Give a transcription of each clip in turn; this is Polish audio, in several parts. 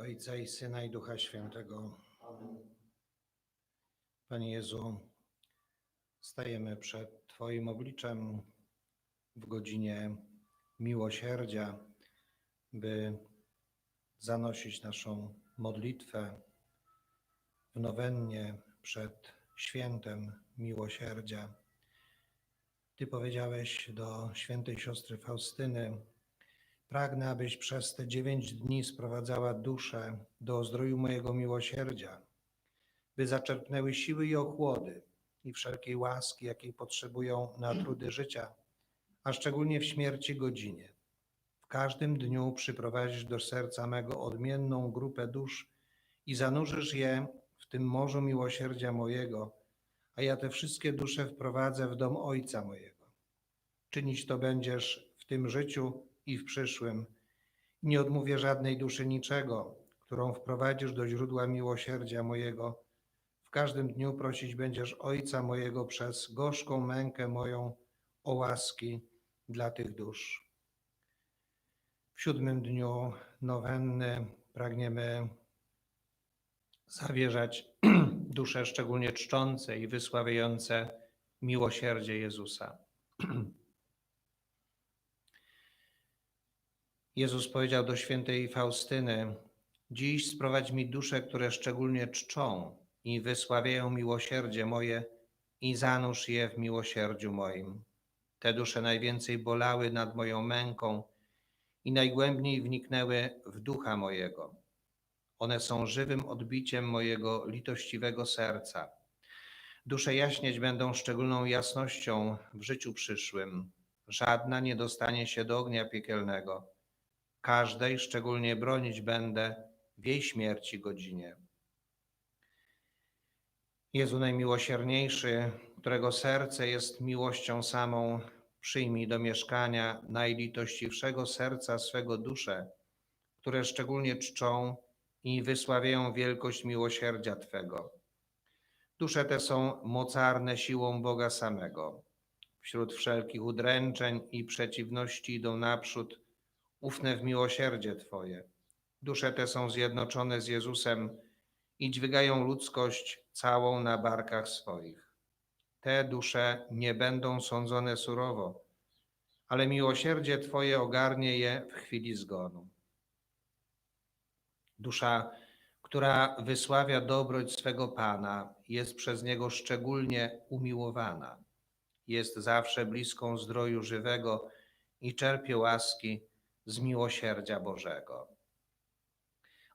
Ojca i Syna i Ducha Świętego. Panie Jezu, stajemy przed Twoim obliczem w godzinie miłosierdzia, by zanosić naszą modlitwę w nowennie przed świętem miłosierdzia. Ty powiedziałeś do świętej siostry Faustyny, pragnę, abyś przez te dziewięć dni sprowadzała duszę do zdroju mojego miłosierdzia, by zaczerpnęły siły i ochłody i wszelkiej łaski, jakiej potrzebują na trudy życia, a szczególnie w śmierci godzinie. W każdym dniu przyprowadzisz do serca mego odmienną grupę dusz i zanurzysz je w tym morzu miłosierdzia mojego, a ja te wszystkie dusze wprowadzę w dom Ojca mojego. Czynić to będziesz w tym życiu i w przyszłym. Nie odmówię żadnej duszy niczego, którą wprowadzisz do źródła miłosierdzia mojego. W każdym dniu prosić będziesz Ojca mojego przez gorzką mękę moją o łaski dla tych dusz. W siódmym dniu nowenny pragniemy zawierzać dusze szczególnie czczące i wysławiające miłosierdzie Jezusa. Jezus powiedział do świętej Faustyny: Dziś sprowadź mi dusze, które szczególnie czczą i wysławiają miłosierdzie moje, i zanurz je w miłosierdziu moim. Te dusze najwięcej bolały nad moją męką i najgłębniej wniknęły w ducha mojego. One są żywym odbiciem mojego litościwego serca. Dusze jaśnieć będą szczególną jasnością w życiu przyszłym. Żadna nie dostanie się do ognia piekielnego. Każdej szczególnie bronić będę w jej śmierci godzinie. Jezu najmiłosierniejszy, którego serce jest miłością samą, przyjmij do mieszkania najlitościwszego serca swego dusze, które szczególnie czczą i wysławiają wielkość miłosierdzia Twego. Dusze te są mocarne siłą Boga samego. Wśród wszelkich udręczeń i przeciwności idą naprzód, ufne w miłosierdzie Twoje. Dusze te są zjednoczone z Jezusem i dźwigają ludzkość całą na barkach swoich. Te dusze nie będą sądzone surowo, ale miłosierdzie Twoje ogarnie je w chwili zgonu. Dusza, która wysławia dobroć swego Pana, jest przez Niego szczególnie umiłowana. Jest zawsze bliską zdroju żywego i czerpie łaski z miłosierdzia Bożego.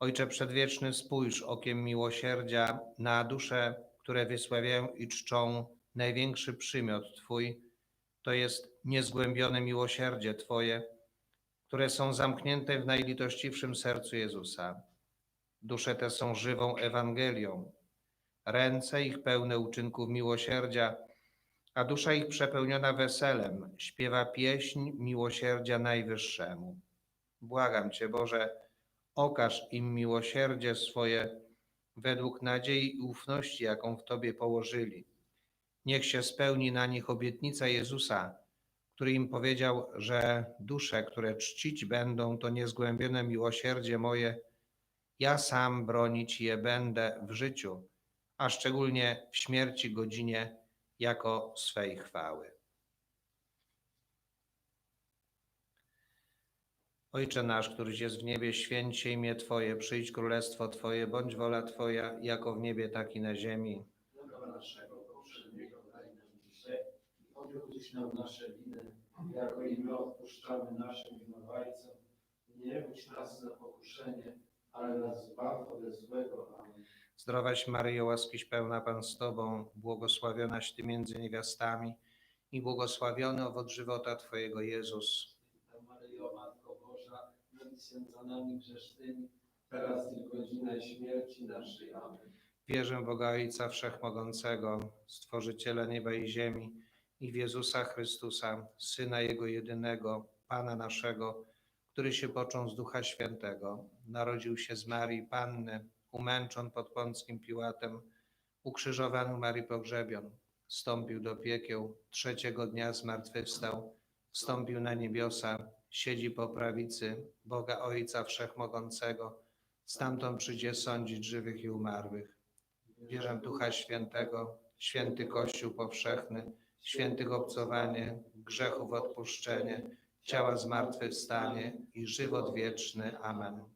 Ojcze Przedwieczny, spójrz okiem miłosierdzia na dusze, które wysławiają i czczą największy przymiot Twój, to jest niezgłębione miłosierdzie Twoje, które są zamknięte w najlitościwszym sercu Jezusa. Dusze te są żywą Ewangelią, ręce ich pełne uczynków miłosierdzia, a dusza ich przepełniona weselem śpiewa pieśń miłosierdzia Najwyższemu. Błagam Cię, Boże, okaż im miłosierdzie swoje według nadziei i ufności, jaką w Tobie położyli. Niech się spełni na nich obietnica Jezusa, który im powiedział, że dusze, które czcić będą to niezgłębione miłosierdzie moje, ja sam bronić je będę w życiu, a szczególnie w śmierci godzinie jako swej chwały. Ojcze nasz, któryś jest w niebie, święć imię Twoje, przyjdź królestwo Twoje, bądź wola Twoja, jako w niebie, tak i na ziemi. Chleba nam nasze winy, jako i my odpuszczamy naszym winowajcom. Nie wódź nas na pokuszenie, ale nas zbaw ode złego. Amen. Zdrowaś Maryjo, łaskiś pełna Pan z Tobą, błogosławionaś Ty między niewiastami i błogosławiony owoc żywota Twojego Jezus. Maryjo, Matko Boża, módl się za nami grzesznymi, teraz i w godzinę śmierci naszej. Amen. Wierzę w Boga Ojca Wszechmogącego, Stworzyciela nieba i ziemi i w Jezusa Chrystusa, Syna Jego jedynego, Pana naszego, który się począł z Ducha Świętego, narodził się z Marii Panny, umęczon pod Pąckim Piłatem, ukrzyżowany Marii pogrzebion, wstąpił do piekieł, trzeciego dnia zmartwychwstał, wstąpił na niebiosa, siedzi po prawicy Boga Ojca Wszechmogącego, Stamtąd przyjdzie sądzić żywych i umarłych. Wierzę Ducha Świętego, święty Kościół powszechny, świętych obcowanie, grzechów odpuszczenie, ciała zmartwychwstanie i żywot wieczny. Amen.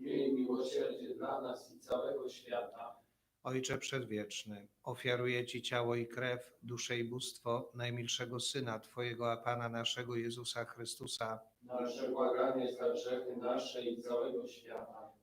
Miej miłosierdzie dla nas i całego świata. Ojcze Przedwieczny, ofiaruję Ci ciało i krew, duszę i bóstwo najmilszego Syna Twojego, a Pana naszego Jezusa Chrystusa, Nasze błaganie za grzechy nasze i całego świata.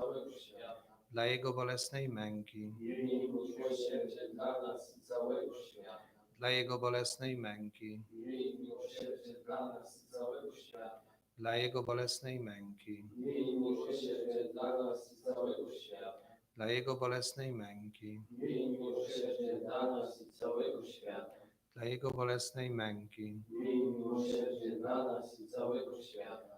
całego świata. dla Jego bolesnej męki, Miej miłosierdzie dla nas i całego świata. dla Jego bolesnej męki, Miej miłosierdzie dla nas i całego świata. dla Jego bolesnej męki, Miej miłosierdzie dla nas i całego świata. dla Jego bolesnej męki, Miej miłosierdzie dla nas i całego świata. dla Jego bolesnej męki, Miej miłosierdzie dla nas i całego świata.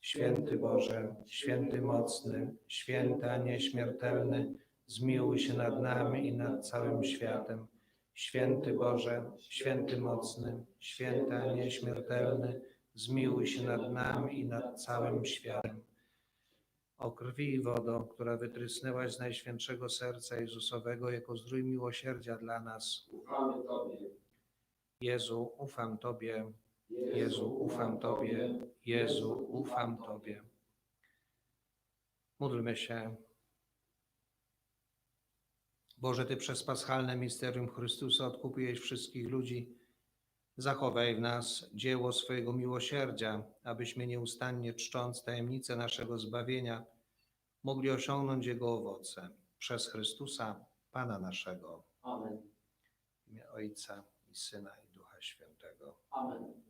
Święty Boże, święty mocny, święty a nieśmiertelny, zmiłuj się nad nami i nad całym światem. Święty Boże, święty mocny, święty a nieśmiertelny, zmiłuj się nad nami i nad całym światem. O krwi i wodo, która wytrysnęłaś z Najświętszego Serca Jezusowego jako zdrój miłosierdzia dla nas. Ufamy Tobie. Jezu, ufam Tobie. Jezu, ufam Tobie. Jezu, ufam Tobie. Módlmy się. Boże, Ty przez paschalne misterium Chrystusa odkupiłeś wszystkich ludzi. Zachowaj w nas dzieło swojego miłosierdzia, abyśmy nieustannie czcząc tajemnicę naszego zbawienia, mogli osiągnąć Jego owoce. Przez Chrystusa, Pana naszego. Amen. W imię Ojca i Syna i Ducha Świętego. Amen.